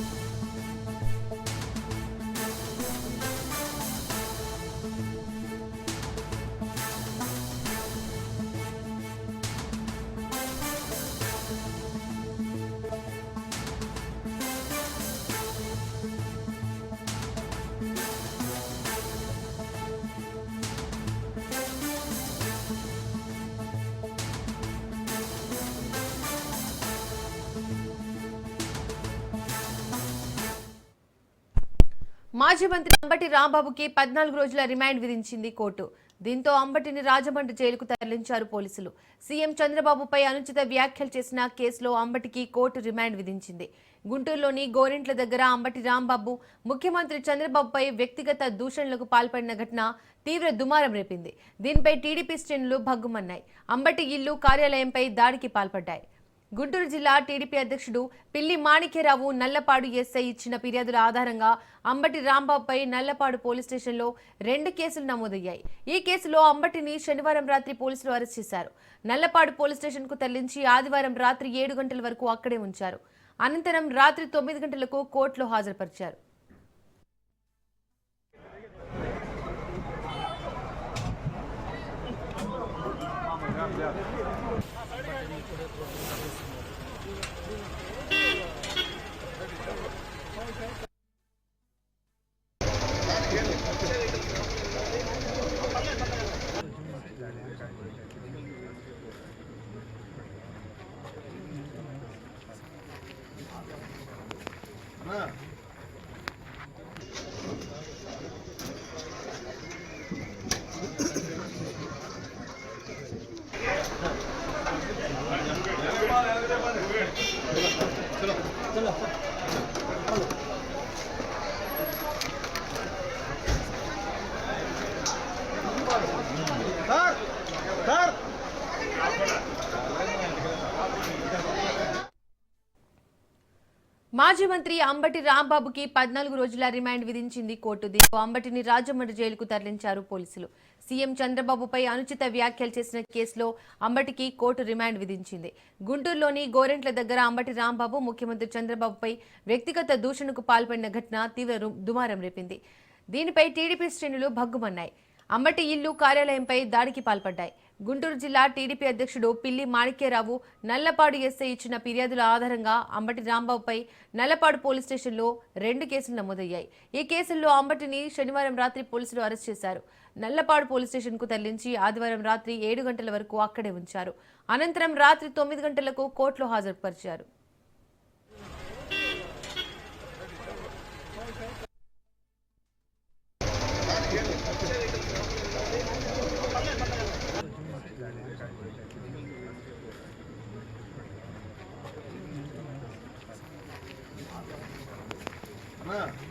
you మాజీ మంత్రి అంబటి రాంబాబుకి పద్నాలుగు రోజుల రిమాండ్ విధించింది కోర్టు. దీంతో అంబటిని రాజమండ్రి జైలుకు తరలించారు పోలీసులు. సీఎం చంద్రబాబుపై అనుచిత వ్యాఖ్యలు చేసిన కేసులో అంబటికి కోర్టు రిమాండ్ విధించింది. గుంటూరులోని గోరింట్ల దగ్గర అంబటి రాంబాబు ముఖ్యమంత్రి చంద్రబాబుపై వ్యక్తిగత దూషణలకు పాల్పడిన ఘటన తీవ్ర దుమారం రేపింది. దీనిపై టీడీపీ శ్రేణులు భగ్గుమన్నాయి. అంబటి ఇల్లు కార్యాలయంపై దాడికి పాల్పడ్డాయి. గుంటూరు జిల్లా టీడీపీ అధ్యక్షుడు పిల్లి మాణిక్యరావు నల్లపాడు ఎస్ఐ ఇచ్చిన ఫిర్యాదుల ఆధారంగా అంబటి రాంబాబుపై నల్లపాడు పోలీస్ స్టేషన్లో రెండు కేసులు నమోదయ్యాయి. ఈ కేసులో అంబటిని శనివారం రాత్రి పోలీసులు అరెస్ట్ చేశారు. నల్లపాడు పోలీస్ స్టేషన్కు తరలించి ఆదివారం రాత్రి ఏడు గంటల వరకు అక్కడే ఉంచారు. అనంతరం రాత్రి తొమ్మిది గంటలకు కోర్టులో హాజరుపరిచారు. 거구나. 들어, 들어, 들어. మాజీ మంత్రి అంబటి రాంబాబుకి పద్నాలుగు రోజుల రిమాండ్ విధించింది కోర్టు. దీంతో అంబటిని రాజమండ్రి జైలుకు తరలించారు పోలీసులు. సీఎం చంద్రబాబుపై అనుచిత వ్యాఖ్యలు చేసిన కేసులో అంబటికి కోర్టు రిమాండ్ విధించింది. గుంటూరులోని గోరెంట్ల దగ్గర అంబటి రాంబాబు ముఖ్యమంత్రి చంద్రబాబుపై వ్యక్తిగత దూషణకు పాల్పడిన ఘటన తీవ్ర దుమారం రేపింది. దీనిపై టీడీపీ శ్రేణులు భగ్గుమన్నాయి. అంబటి ఇల్లు కార్యాలయంపై దాడికి పాల్పడ్డాయి. గుంటూరు జిల్లా టీడీపీ అధ్యక్షుడు పిల్లి మాణిక్యరావు నల్లపాడు ఎస్ఐ ఇచ్చిన ఫిర్యాదుల ఆధారంగా అంబటి రాంబాబుపై నల్లపాడు పోలీస్ స్టేషన్లో రెండు కేసులు నమోదయ్యాయి. ఈ కేసుల్లో అంబటిని శనివారం రాత్రి పోలీసులు అరెస్ట్ చేశారు. నల్లపాడు పోలీస్ స్టేషన్కు తరలించి ఆదివారం రాత్రి ఏడు గంటల వరకు అక్కడే ఉంచారు. అనంతరం రాత్రి తొమ్మిది గంటలకు కోర్టులో హాజరుపరిచారు. Não.